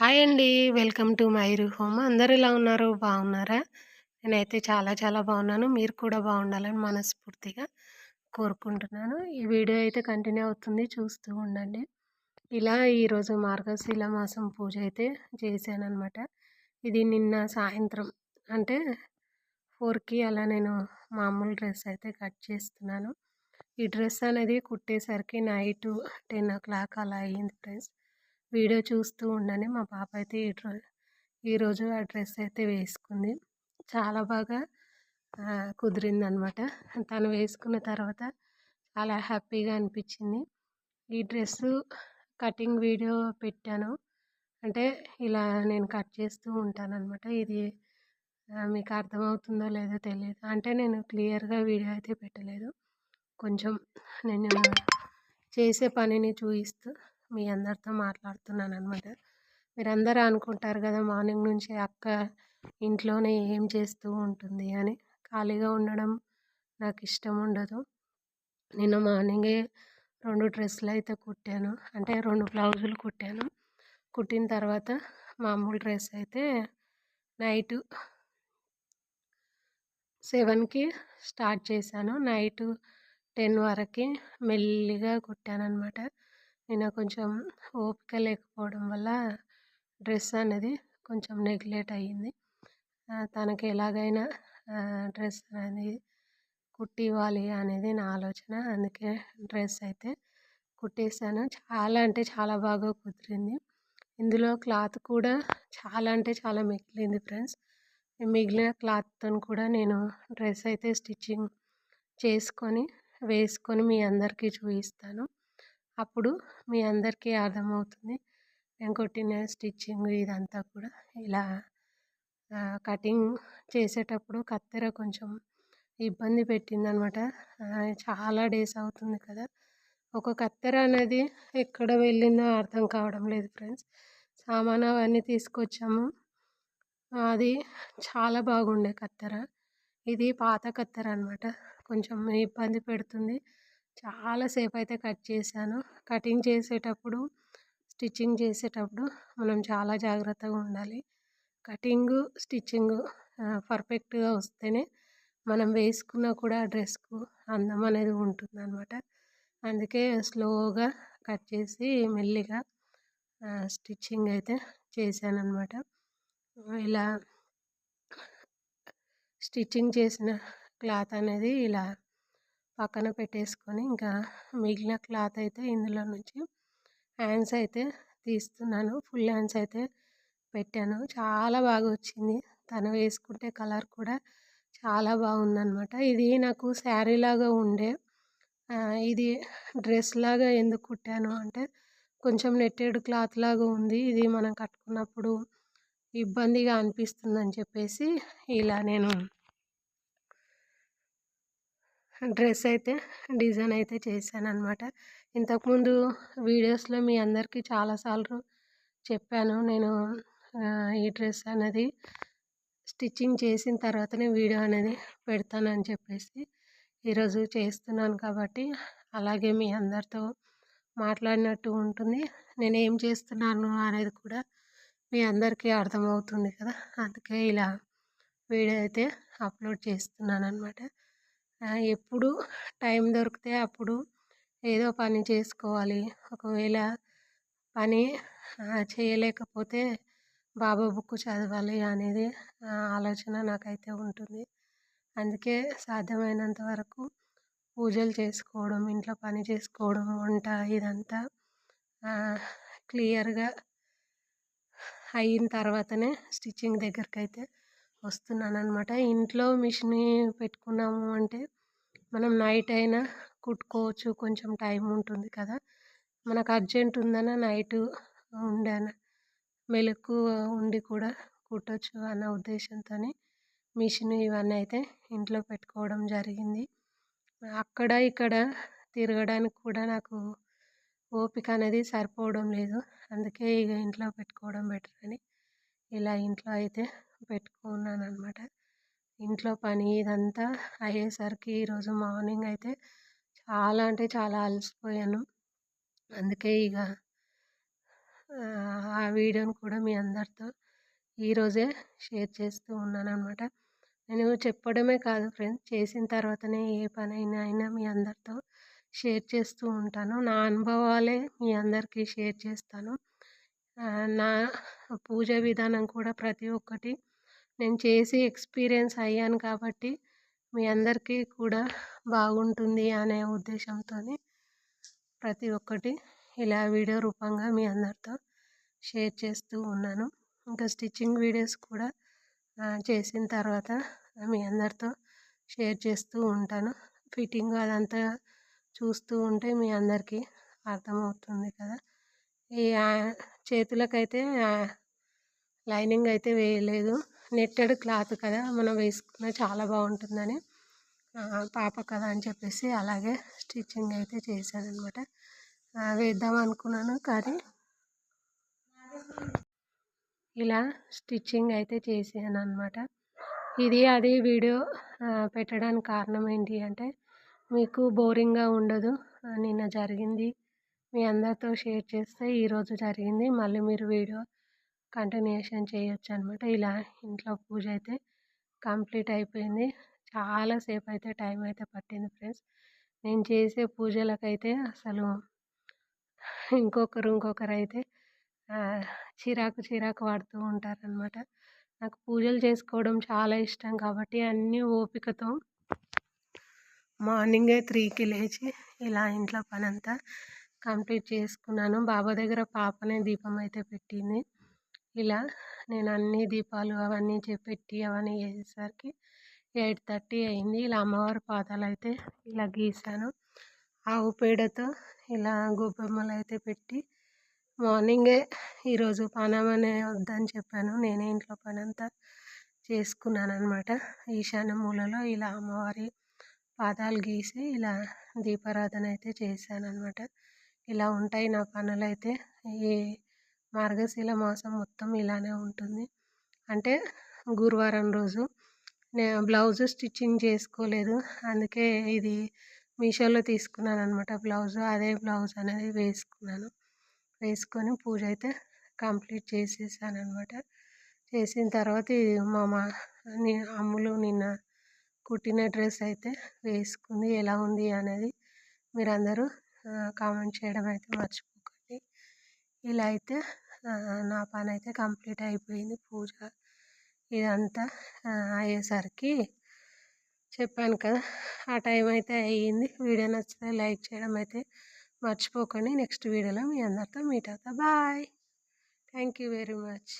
Hi అండి. Welcome to my home. అందరు ఎలా ఉన్నారు? బాగున్నారా? నేనైతే చాలా చాలా బాగున్నాను. మీరు కూడా బాగుండాలని మనస్ఫూర్తిగా కోరుకుంటున్నాను. ఈ వీడియో అయితే కంటిన్యూ అవుతుంది. చూస్తూ ఉండండి. ఇలా ఈరోజు మార్గశీల మాసం పూజ అయితే చేశాను అనమాట ఇది నిన్న సాయంత్రం అంటే ఫోర్కి అలా నేను మామూలు డ్రెస్ అయితే కట్ చేస్తున్నాను. ఈ డ్రెస్ అనేది కుట్టేసరికి నైట్ టెన్ ఓ క్లాక్ అలా అయ్యింది ఫ్రెండ్స్. వీడియో చూస్తూ ఉండని మా పాప అయితే ఈరోజు ఆ డ్రెస్ అయితే వేసుకుంది. చాలా బాగా కుదిరింది అనమాట తను వేసుకున్న తర్వాత చాలా హ్యాపీగా అనిపించింది. ఈ డ్రెస్సు కటింగ్ వీడియో పెట్టాను. అంటే ఇలా నేను కట్ చేస్తూ ఉంటాను అనమాట ఇది మీకు అర్థమవుతుందో లేదో తెలియదు. అంటే నేను క్లియర్గా వీడియో అయితే పెట్టలేదు. కొంచెం నేను చేసే పనిని చూపిస్తూ మీ అందరితో మాట్లాడుతున్నాను అనమాట మీరందరూ అనుకుంటారు కదా మార్నింగ్ నుంచి అక్క ఇంట్లోనే ఏం చేస్తూ ఉంటుంది అని. ఖాళీగా ఉండడం నాకు ఇష్టం ఉండదు. నిన్న మార్నింగే రెండు డ్రెస్సులు అయితే కుట్టాను. అంటే రెండు బ్లౌజులు కుట్టాను. కుట్టిన తర్వాత మామూలు డ్రెస్ అయితే నైటు సెవెన్కి స్టార్ట్ చేశాను. నైటు టెన్ వరకు మెల్లిగా కుట్టాను అనమాట నేను కొంచెం ఓపిక లేకపోవడం వల్ల డ్రెస్ అనేది కొంచెం నెగ్లెట్ అయ్యింది. తనకి ఎలాగైనా డ్రెస్ అనేది కుట్టి ఇవ్వాలి అనేది నా ఆలోచన. అందుకే డ్రెస్ అయితే కుట్టేసాను చాలా అంటే చాలా బాగా కుదిరింది. ఇందులో క్లాత్ కూడా చాలా అంటే చాలా మిగిలింది ఫ్రెండ్స్. మిగిలిన క్లాత్తో కూడా నేను డ్రెస్ అయితే స్టిచ్చింగ్ చేసుకొని వేసుకొని మీ అందరికీ చూపిస్తాను. అప్పుడు మీ అందరికీ అర్థమవుతుంది. నేను కొట్టిన స్టిచ్చింగ్ ఇదంతా కూడా ఇలా కటింగ్ చేసేటప్పుడు కత్తెర కొంచెం ఇబ్బంది పెట్టింది అనమాట చాలా డేస్ అవుతుంది కదా. ఒక కత్తెర అనేది ఎక్కడ వెళ్ళిందో అర్థం కావడం లేదు ఫ్రెండ్స్. సామాన్ అవన్నీ తీసుకొచ్చాము. అది చాలా బాగుండే కత్తెర. ఇది పాత కత్తెర అనమాట. కొంచెం ఇబ్బంది పెడుతుంది. చాలాసేపు అయితే కట్ చేశాను. కటింగ్ చేసేటప్పుడు స్టిచ్చింగ్ చేసేటప్పుడు మనం చాలా జాగ్రత్తగా ఉండాలి. కటింగు స్టిచ్చింగు పర్ఫెక్ట్గా వస్తేనే మనం వేసుకున్న కూడా డ్రెస్కు అందం అనేది ఉంటుంది అనమాట అందుకే స్లోగా కట్ చేసి మెల్లిగా స్టిచ్చింగ్ అయితే చేశాను అనమాట ఇలా స్టిచ్చింగ్ చేసిన క్లాత్ అనేది ఇలా పక్కన పెట్టేసుకొని ఇంకా మిగిలిన క్లాత్ అయితే ఇందులో నుంచి హ్యాండ్స్ అయితే తీస్తున్నాను. ఫుల్ హ్యాండ్స్ అయితే పెట్టాను. చాలా బాగా వచ్చింది. తను వేసుకుంటే కలర్ కూడా చాలా బాగుందనమాట ఇది నాకు శారీ లాగా ఉండే ఇది డ్రెస్ లాగా ఎందుకు కుట్టాను అంటే కొంచెం నెట్టెడ్ క్లాత్ లాగా ఉంది. ఇది మనం కట్టుకున్నప్పుడు ఇబ్బందిగా అనిపిస్తుందని చెప్పేసి ఇలా నేను డ్రెస్ అయితే డిజైన్ అయితే చేశాను అనమాట ఇంతకుముందు వీడియోస్లో మీ అందరికీ చాలాసార్లు చెప్పాను. నేను ఈ డ్రెస్ అనేది స్టిచ్చింగ్ చేసిన తర్వాతనే వీడియో అనేది పెడతానని చెప్పేసి ఈరోజు చేస్తున్నాను కాబట్టి అలాగే మీ అందరితో మాట్లాడినట్టు ఉంటుంది. నేను ఏం చేస్తున్నాను అనేది కూడా మీ అందరికీ అర్థమవుతుంది కదా. అందుకే ఇలా వీడియో అయితే అప్లోడ్ చేస్తున్నాను అనమాట ఎప్పుడు టైం దొరికితే అప్పుడు ఏదో పని చేసుకోవాలి. ఒకవేళ పని చేయలేకపోతే బాబా బుక్ చదవాలి అనేది ఆలోచన నాకైతే ఉంటుంది. అందుకే సాధ్యమైనంత వరకు పూజలు చేసుకోవడం ఇంట్లో పని చేసుకోవడం వంట ఇదంతా క్లియర్గా అయిన తర్వాతనే స్టిచ్చింగ్ దగ్గరికి అయితే వస్తున్నాను అనమాట ఇంట్లో మిషన్ పెట్టుకున్నాము అంటే మనం నైట్ అయినా కుట్టుకోవచ్చు. కొంచెం టైం ఉంటుంది కదా. మనకు అర్జెంట్ ఉందన్న నైట్ ఉండన మెలకు ఉండి కూడా కుట్టచ్చు అన్న ఉద్దేశంతో మిషన్ ఇవన్నీ అయితే ఇంట్లో పెట్టుకోవడం జరిగింది. అక్కడ ఇక్కడ తిరగడానికి కూడా నాకు ఓపిక అనేది సరిపోవడం లేదు. అందుకే ఇక ఇంట్లో పెట్టుకోవడం బెటర్ అని ఇలా ఇంట్లో అయితే పెట్టుకున్నాను అనమాట ఇంట్లో పని ఇదంతా అయ్యేసరికి ఈరోజు మార్నింగ్ అయితే చాలా అంటే చాలా అలసిపోయాను. అందుకే ఇక ఆ వీడియోని కూడా మీ అందరితో ఈరోజే షేర్ చేస్తూ ఉన్నాను అనమాట నేను చెప్పడమే కాదు ఫ్రెండ్స్ చేసిన తర్వాతనే ఏ పనైనా అయినా మీ అందరితో షేర్ చేస్తూ ఉంటాను. నా అనుభవాలే మీ అందరికీ షేర్ చేస్తాను. నా పూజ విధానం కూడా ప్రతి ఒక్కటి నేను చేసి ఎక్స్పీరియన్స్ అయ్యాను కాబట్టి మీ అందరికీ కూడా బాగుంటుంది అనే ఉద్దేశంతో ప్రతి ఒక్కటి ఇలా వీడియో రూపంగా మీ అందరితో షేర్ చేస్తూ ఉన్నాను. ఇంకా స్టిచ్చింగ్ వీడియోస్ కూడా చేసిన తర్వాత మీ అందరితో షేర్ చేస్తూ ఉంటాను. ఫిట్టింగ్ అదంతా చూస్తూ ఉంటే మీ అందరికీ అర్థమవుతుంది కదా. ఈ చేతులకైతే లైనింగ్ అయితే వేయలేదు. నెట్టెడ్ క్లాత్ కదా మనం వేసుకున్న చాలా బాగుంటుందని. పాప కదా అని చెప్పేసి అలాగే స్టిచ్చింగ్ అయితే చేశాను అనమాట వేద్దాం అనుకున్నాను కానీ ఇలా స్టిచ్చింగ్ అయితే చేసాను అనమాట ఇది అది వీడియో పెట్టడానికి కారణం ఏంటి అంటే మీకు బోరింగ్గా ఉండదు. నిన్న జరిగింది. మీ అందరితో షేర్ చేస్తే ఈరోజు జరిగింది. మళ్ళీ మీరు వీడియో కంటిన్యూషన్ చేయొచ్చు అనమాట ఇలా ఇంట్లో పూజ అయితే కంప్లీట్ అయిపోయింది. చాలాసేపు అయితే టైం అయితే పట్టింది ఫ్రెండ్స్. నేను చేసే పూజలకైతే అసలు ఇంకొకరు ఇంకొకరు అయితే చిరాకు చిరాకు పడుతూ ఉంటారనమాట. నాకు పూజలు చేసుకోవడం చాలా ఇష్టం కాబట్టి అన్నీ ఓపికతో మార్నింగే త్రీకి లేచి ఇలా ఇంట్లో పని అంతా కంప్లీట్ చేసుకున్నాను. బాబా దగ్గర పాపనే దీపం అయితే పెట్టింది. ఇలా నేను అన్ని దీపాలు అవన్నీ పెట్టి అవన్నీ చేసేసరికి ఎయిట్ థర్టీ అయింది. ఇలా అమ్మవారి పాదాలు అయితే ఇలా గీసాను. ఆవు పేడతో ఇలా గొబ్బెమ్మలు అయితే పెట్టి మార్నింగే ఈరోజు పనమనే వద్దని చెప్పాను. నేనే ఇంట్లో పని అంతా చేసుకున్నాను అనమాట ఈశాన్య మూలలో ఇలా అమ్మవారి పాదాలు గీసి ఇలా దీపారాధన అయితే చేశాను అనమాట ఇలా ఉంటాయి నా పనులు అయితే ఈ మార్గశీల మాసం మొత్తం ఇలానే ఉంటుంది. అంటే గురువారం రోజు నేను బ్లౌజ్ స్టిచ్చింగ్ చేసుకోలేదు. అందుకే ఇది మీషోలో తీసుకున్నాను అనమాట బ్లౌజ్. అదే బ్లౌజ్ అనేది వేసుకున్నాను. వేసుకొని పూజ అయితే కంప్లీట్ చేసేసాను అనమాట చేసిన తర్వాత ఇది మా మా అమ్ములు నిన్న కుట్టిన డ్రెస్ అయితే వేసుకుంది. ఎలా ఉంది అనేది మీరందరూ కామెంట్ చేయడం అయితే మర్చిపో ఇలా అయితే నా పని అయితే కంప్లీట్ అయిపోయింది. పూజ ఇదంతా అయ్యేసరికి చెప్పాను కదా ఆ టైం అయితే అయ్యింది. వీడియో నచ్చితే లైక్ చేయడం అయితే మర్చిపోకండి. నెక్స్ట్ వీడియోలో మీ అందరితో మీట్ అవుతా. Bye. Thank you very much.